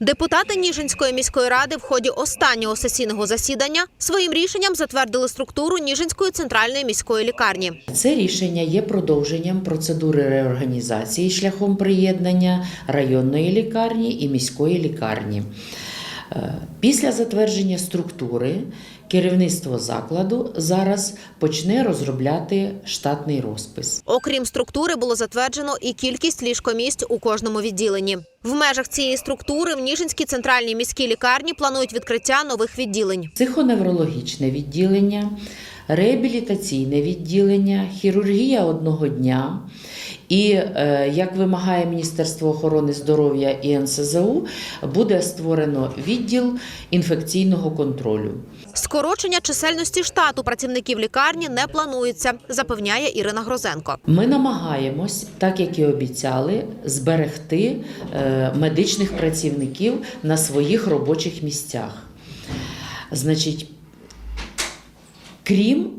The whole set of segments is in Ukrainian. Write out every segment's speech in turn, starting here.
Депутати Ніжинської міської ради в ході останнього сесійного засідання своїм рішенням затвердили структуру Ніжинської центральної міської лікарні. Це рішення є продовженням процедури реорганізації шляхом приєднання районної лікарні і міської лікарні. Е, Після затвердження структури керівництво закладу зараз почне розробляти штатний розпис. Окрім структури, було затверджено і кількість ліжкомісць у кожному відділенні. В межах цієї структури в Ніжинській центральній міській лікарні планують відкриття нових відділень. Психоневрологічне відділення, реабілітаційне відділення, хірургія одного дня. І е, як вимагає Міністерство охорони здоров'я і НСЗУ, буде створено відділ інфекційного контролю. Скорочення чисельності штату працівників лікарні не планується, запевняє Ірина Грозенко. Ми намагаємось, так як і обіцяли, зберегти е, медичних працівників на своїх робочих місцях. Значить, крім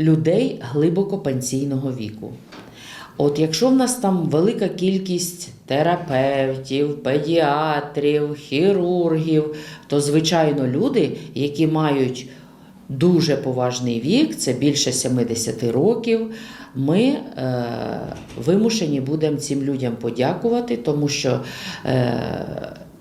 людей глибоко пенсійного віку. От якщо в нас там велика кількість терапевтів, педіатрів, хірургів, то звичайно люди, які мають дуже поважний вік, це більше 70 років. Ми е, вимушені будемо цим людям подякувати, тому що е,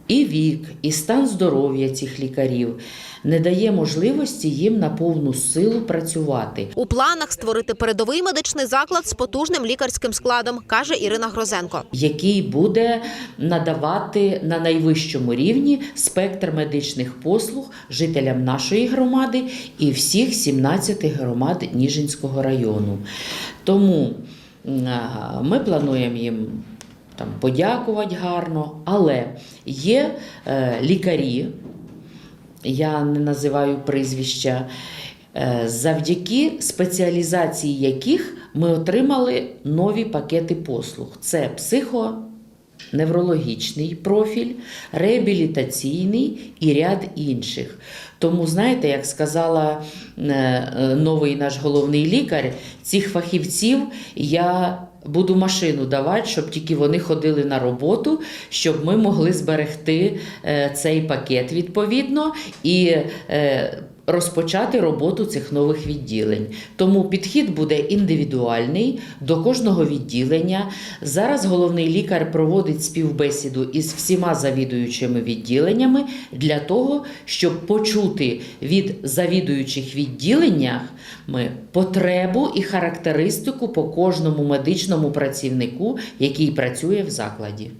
і вік, і стан здоров'я цих лікарів не дає можливості їм на повну силу працювати. У планах створити передовий медичний заклад з потужним лікарським складом, каже Ірина Грозенко. який буде надавати на найвищому рівні спектр медичних послуг жителям нашої громади і всіх 17 громад Ніжинського району. Тому ми плануємо їм там подякувати гарно, але є е, лікарі, я не називаю прізвища, е, завдяки спеціалізації яких ми отримали нові пакети послуг. Це психоневрологічний профіль, реабілітаційний і ряд інших. Тому, знаєте, як сказала е, е, новий наш головний лікар, цих фахівців я буду машину давати, щоб тільки вони ходили на роботу, щоб ми могли зберегти е, цей пакет відповідно і розпочати роботу цих нових відділень. Тому підхід буде індивідуальний до кожного відділення. Зараз головний лікар проводить співбесіду із всіма завідуючими відділеннями для того, щоб почути від завідуючих відділеннях потребу і характеристику по кожному медичному працівнику, який працює в закладі.